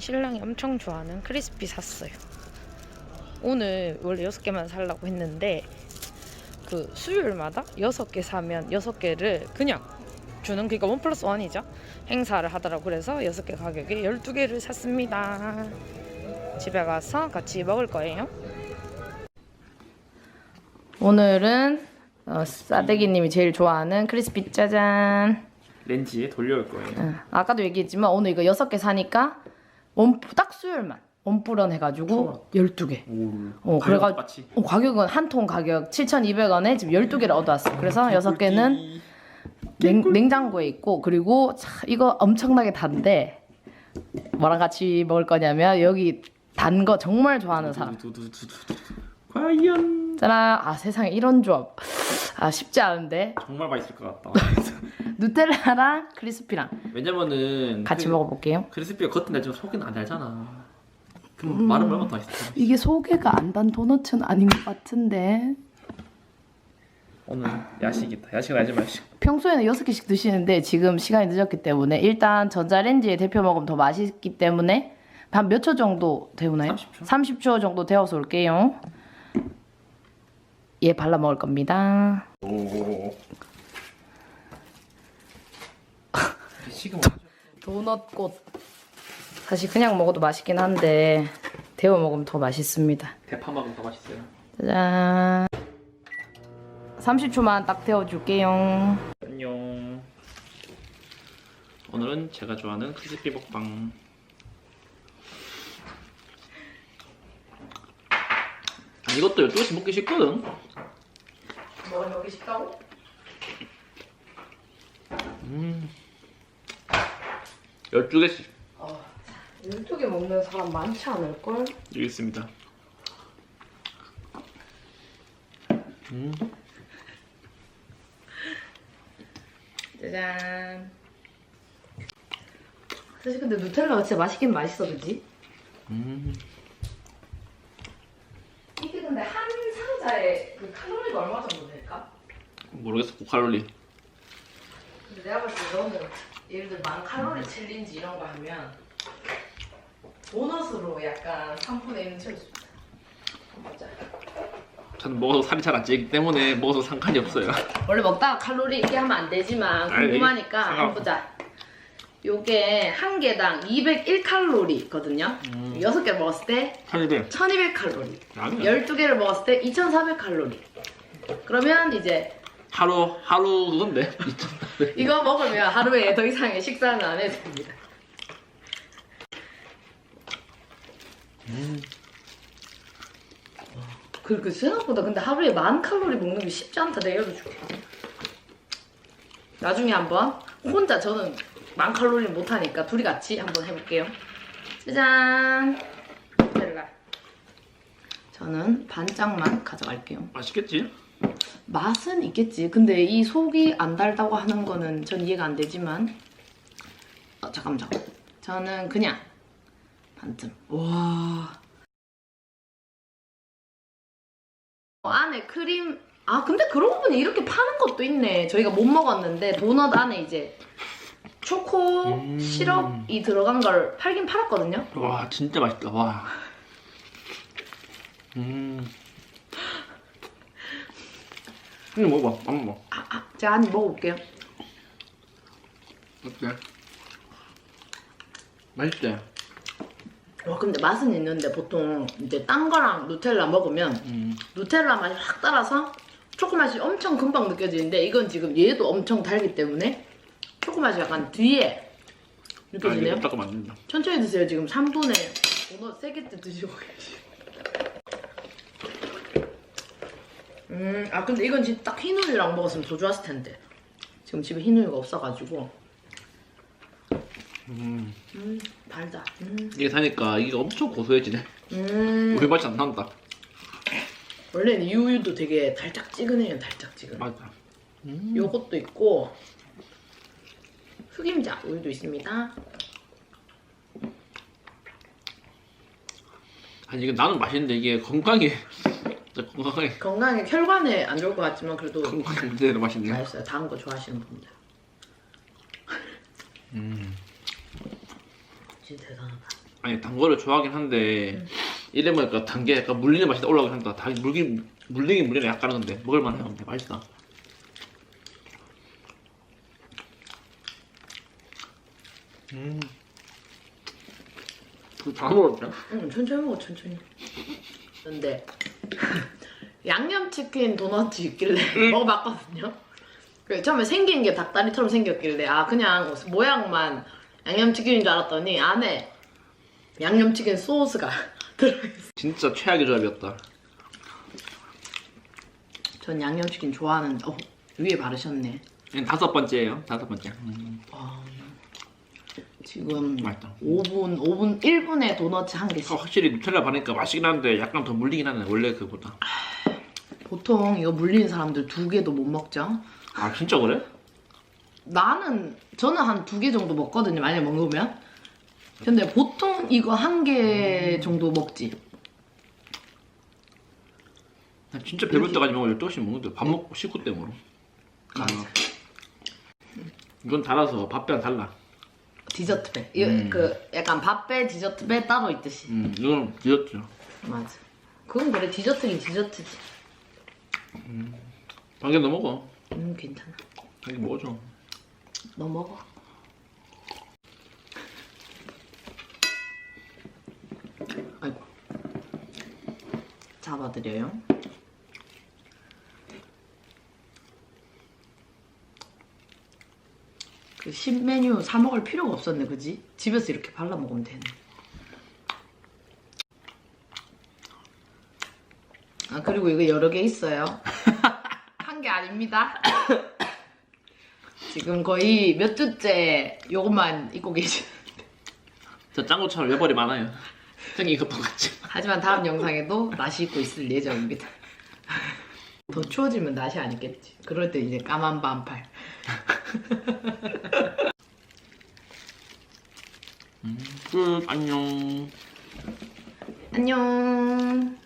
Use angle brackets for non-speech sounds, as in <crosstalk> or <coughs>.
신랑이 엄청 좋아하는 크리스피 샀어요. 오늘 원래 6개만 살라고 했는데 그 수요일마다 6개 사면 6개를 그냥 주는 그러니까 원 플러스 원이죠. 행사를 하더라고 그래서 6개 가격에 12개를 샀습니다. 집에 가서 같이 먹을 거예요. 오늘은 어, 싸대기님이 제일 좋아하는 크리스피 짜잔. 렌즈에 돌려올 거예요. 응. 아까도 얘기했지만 오늘 이거 6개 사니까 원, 딱 수요일만 원뿔원 해가지고 12개. 오. 어, 그래가-. 어, 가격은 한 통 가격 7,200원에 지금 12개를 얻어왔어. 그래서 6개는 냉, 냉장고에 있고 그리고 차, 이거 엄청나게 단데 뭐랑 같이 먹을 거냐면 여기 단 거 정말 좋아하는 사람. 과연 짜란. 아 세상에 이런 조합. 아 쉽지 않은데 정말 맛있을 것 같다. <laughs> 누텔라랑 크리스피랑 왜냐면은 같이 그 먹어볼게요. 크리스피가 겉은 달지만 속은 안 달잖아. 그럼 음. 말은 얼마나 더 맛있어. 이게 소개가 안 단 도너츠는 아닌 것 같은데 오늘 야식이다. 야식은 아니지만 야식. 평소에는 6개씩 드시는데 지금 시간이 늦었기 때문에 일단 전자레인지에 데펴 먹으면 더 맛있기 때문에 한 몇 초 정도 데우나요? 30초. 30초 정도 데워서 올게요. 얘 발라 먹을 겁니다. 오. 지금 도넛꽃. 사실 그냥 먹어도 맛있긴 한데 데워 먹으면 더 맛있습니다. 대파 먹으면 더 맛있어요. 짜잔. 30초만 딱 데워줄게요. 안녕. 오늘은 제가 좋아하는 크리스피 먹방. 아, 이것도 12시 먹기 쉽거든. 뭐가 먹기 쉽다고? 음. 12개씩 12개 먹는 사람 많지 않을걸? 여기 있습니다. 음. 짜잔. 사실 근데 누텔라가 진짜 맛있긴 맛있어, 그지? 음. 이게 근데 한 상자에 그 칼로리가 얼마 정도 될까? 모르겠어. 고칼로리. 근데 내가 봤을 때 너는 예를 들어 만 칼로리 챌린지 이런 거 하면 보너스로 약간 3분의 1은 채울 수 있다. 맞아. 저는 먹어서 살이 잘 안 찌기 때문에 먹어서 상관이 없어요. 원래 먹다가 칼로리 있게 하면 안 되지만 아니, 궁금하니까 생각- 한번 보자. 요게 한 개당 201칼로리거든요. 음. 여섯 개를 먹었을 때 살이 1200칼로리. 아니야. 12개를 먹었을 때 2400칼로리. 그러면 이제 하루 하루 그건데. <laughs> 이거 먹으면 하루에 더 이상의 식사는 안 해도 됩니다. 음. 그, 그 생각보다 근데 하루에 만 칼로리 먹는 게 쉽지 않다 내가 알려줄게. 나중에 한번 혼자 저는 만 칼로리 못 하니까 둘이 같이 한번 해볼게요. 짜잔. 텔라. 저는 반짝만 가져갈게요. 맛있겠지? 맛은 있겠지. 근데 이 속이 안 달다고 하는 거는 전 이해가 안 되지만. 어, 잠깐만, 잠깐. 저는 그냥 반쯤. 와. 어, 안에 크림. 아, 근데 그러고 보니 이렇게 파는 것도 있네. 저희가 못 먹었는데 도넛 안에 이제 초코 음. 시럽이 들어간 걸 팔긴 팔았거든요. 와 진짜 맛있다. 와. 음. 이거 먹어봐. 한번 먹어. 아, 아, 제가 한 입 먹어볼게요. 어때? 맛있대. 와, 근데 맛은 있는데 보통 이제 딴 거랑 누텔라 먹으면 음. 누텔라 맛이 확 따라서 초코 맛이 엄청 금방 느껴지는데 이건 지금 얘도 엄청 달기 때문에 초코 맛이 약간 뒤에 아 느껴지네요. 안 된다. 천천히 드세요. 지금 3분에 도넛 3개째 드시고 계시. 음, 아 근데 이건 진짜 딱 흰 우유랑 먹었으면 더 좋았을 텐데. 지금 집에 흰 우유가 없어가지고. 음. 음, 달다. 음, 이게 사니까 이게 엄청 고소해지네. 음. 우유 맛이 안 난다. 원래는 이 우유도 되게 달짝지근해요. 달짝지근. 맞아. 음. 요것도 있고 흑임자 우유도 있습니다. 아니 이게 나는 맛있는데 이게 건강에 건강에 건강에 혈관에 안 좋을 것 같지만 그래도 건강에 문제로 맛있네. 맛있어요. 단 거 좋아하시는 분들. 음. 진짜 대단하다. 아니 단 거를 좋아하긴 한데 이래 보니까 단게 약간 물리는 맛이 올라오긴 한다. 다 물기 물리긴 물리네 약간은 근데 먹을만해요. 근데 맛있다. 음. 다 먹었죠? 응, 천천히 먹어, 천천히. 근데 양념치킨 도넛 있길래 <laughs> 먹어봤거든요. 그래, 처음에 생긴 게 닭다리처럼 생겼길래 아 그냥 모양만 양념치킨인 줄 알았더니 안에 양념치킨 소스가 <laughs> 들어있어. 진짜 최악의 조합이었다. 전 양념치킨 좋아하는데 어, 위에 바르셨네. 다섯 번째예요. 다섯 번째. 음, 아, 지금 맛있다. 5분, 5분, 1분에 도넛 한 어, 개씩. 확실히 누텔라 바니까 맛있긴 한데 약간 더 물리긴 하네 원래 그보다. 보통 이거 물리는 사람들 두 개도 못 먹죠. 아 진짜 그래? 나는 저는 한 두 개 정도 먹거든요. 만약 먹으면. 근데 보통 이거 한 개 정도 먹지. 나 진짜 배불 때까지 먹으면 12시 먹는데 밥 먹고 식구 때문에. 맞아. 이건 달아서 밥배랑 달라. 디저트 배. 이- 음. 그 약간 밥배, 디저트 배 따로 있듯이. 음, 이거는 뒤졌죠. 맞아. 그건 그래 디저트긴 디저트지. 방금 너 먹어. 음 괜찮아. 자기 먹어줘. 너 먹어. 아이고. 잡아드려요. 그 신메뉴 사 먹을 필요가 없었네, 그지? 집에서 이렇게 발라 먹으면 되네. 아 그리고 이거 여러 개 있어요. <laughs> 한 개 아닙니다. <coughs> 지금 거의 몇 주째 요것만 입고 계시. 저 짱구처럼 외벌이 많아요. 생긴 것도 같이. 하지만 다음 영상에도 나시 입고 있을 예정입니다. 더 추워지면 나시 안 입겠지. 그럴 때 이제 까만 반팔. <laughs> 끝. 안녕. 안녕.